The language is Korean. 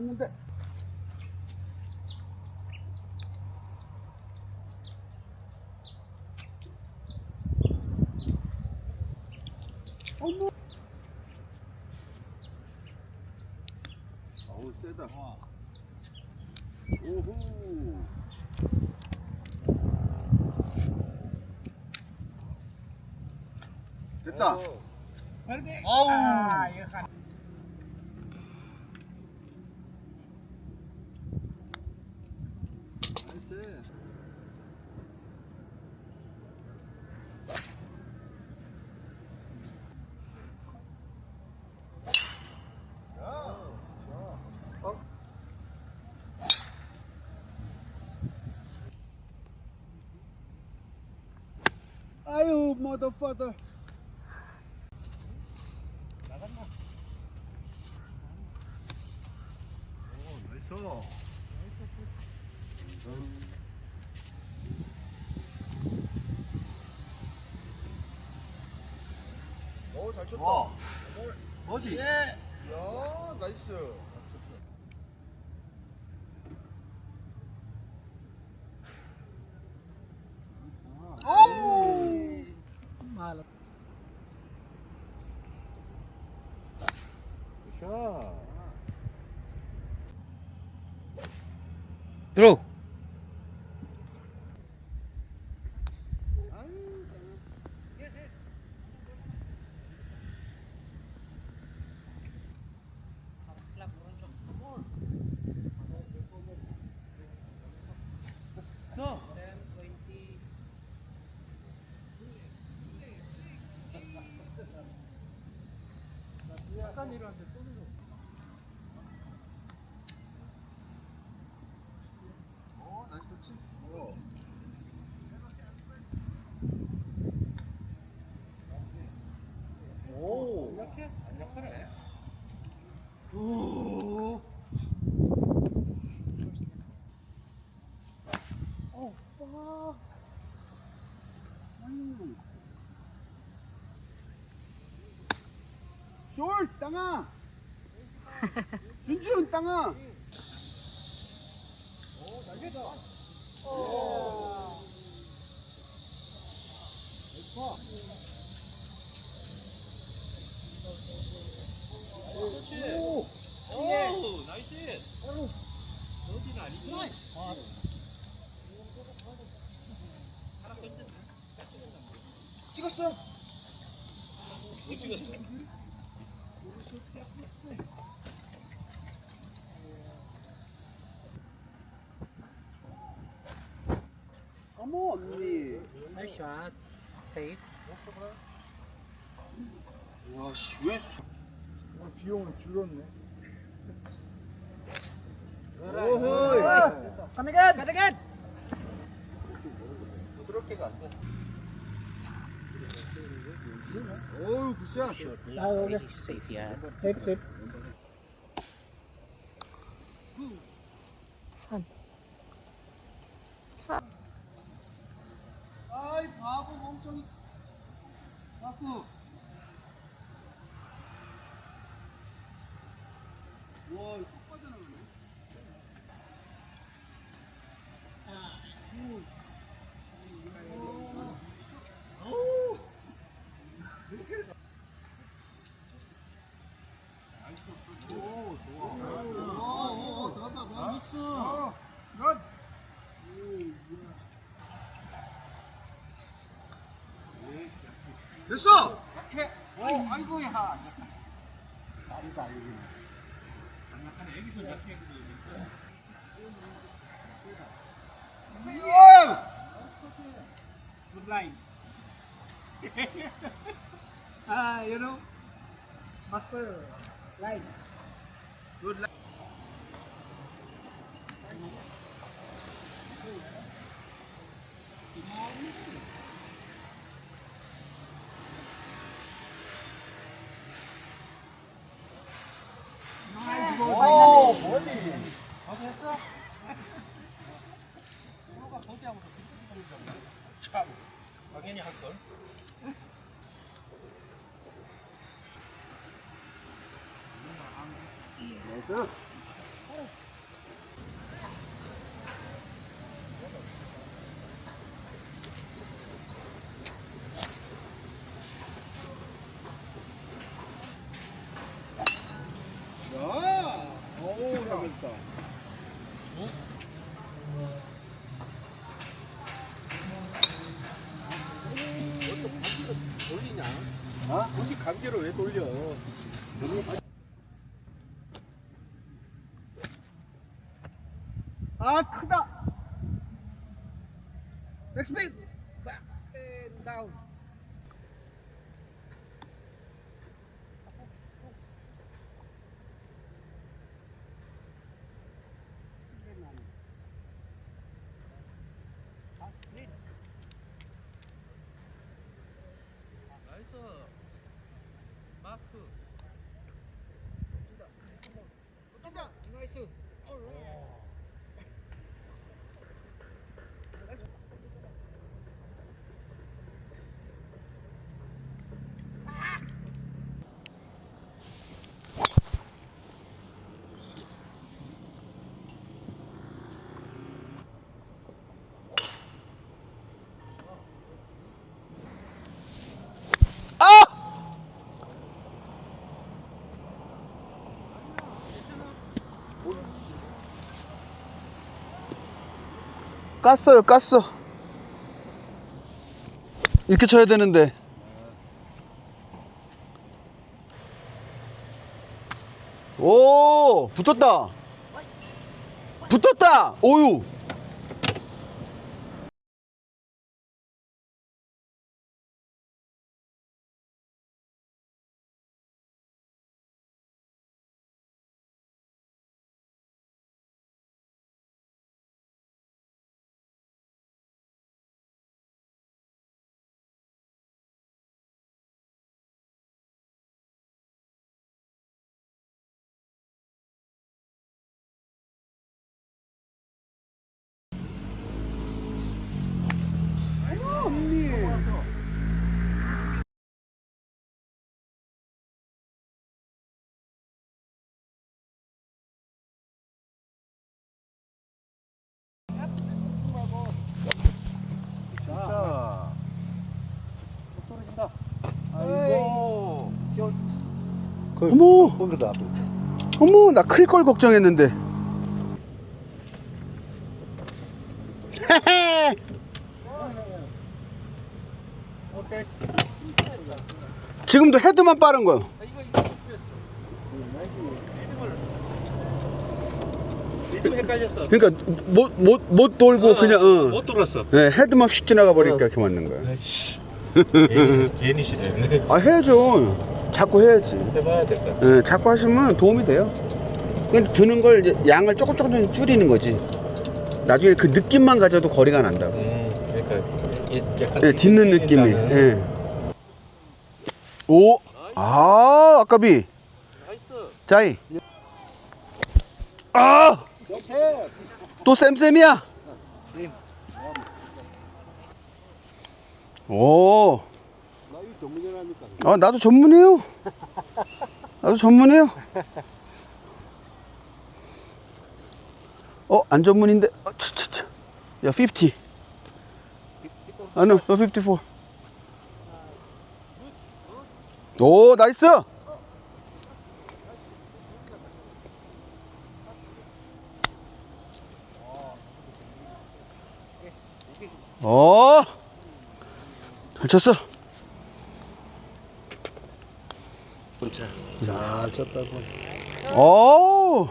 맞았는데. 어머. 어우 세다. 오호. 됐다. 아, 이거 간. 나이스. 아유, motherfucker. 오, 잘 쳤다. 와. 볼. 어디? 야, 나이스. 오! Malas. 들어. 약간 이런데 쏘는 어, 나이스 좋지. 오. 약해? 안 약하네. 오. 어, 와. 아유. 숄 땅아. 준준 땅아. 오, 날개다. 오. 그렇 오. 오, 나이스. 어디는 아니지? 아, 하나 던졌네. 찍었어. 못 찍었어. 어머 언니. 나이스 샷. 세이프. 와씨 왜? 비용은 줄었네. 오호이. 가능한, 가능한. 부드럽게가 안 돼. 오우 굿샷. 아, 여기 세이프 야. 세이프, 세이프. 산. 아이 바보 멍청이. 바보. 와 이거 쏙 빠져나가네. 오, 오, 들어갔다, 들어갔어. 됐어! 오, 아이고, 야. 나리다, 이거. Good line. ah, you know, master line. Good line. 당연히 할 걸 나이스. 어깨를 왜 돌려? 아 크다. 백스핀. 백스핀 다운. 나이 깠어요, 깠어. 이렇게 쳐야 되는데. 오, 붙었다. 붙었다. 오유. 어머, 어머, 나 클 걸 걱정했는데. 지금도 헤드만 빠른 거요. 리듬 헷갈렸어. 그러니까 못 못 못 돌고 그냥 어. 못 돌았어. 네, 헤드만 휙 지나가 버리니까 이렇게 맞는 거야. 괜히, 괜히 시네. 아 해야죠. 자꾸 해야지. 해봐야 될 것 같아. 네, 자꾸 하시면 도움이 돼요. 근데 드는 걸 이제 양을 조금 조금 줄이는 거지. 나중에 그 느낌만 가져도 거리가 난다고. 음, 그러니까 이- 약간 네, 딛는 느낌이. 예. 오, 아, 아까비. 나이스. 자이. 아, 또 쌤쌤이야. 오. 아, 나도 전문이에요. 나도 전문이에요. 어, 안 전문인데. 어, 차차차. 야, 50. 아, no, no, 54. 오, 나이스. 어. 잘 쳤어. 잘 쳤다고. 오.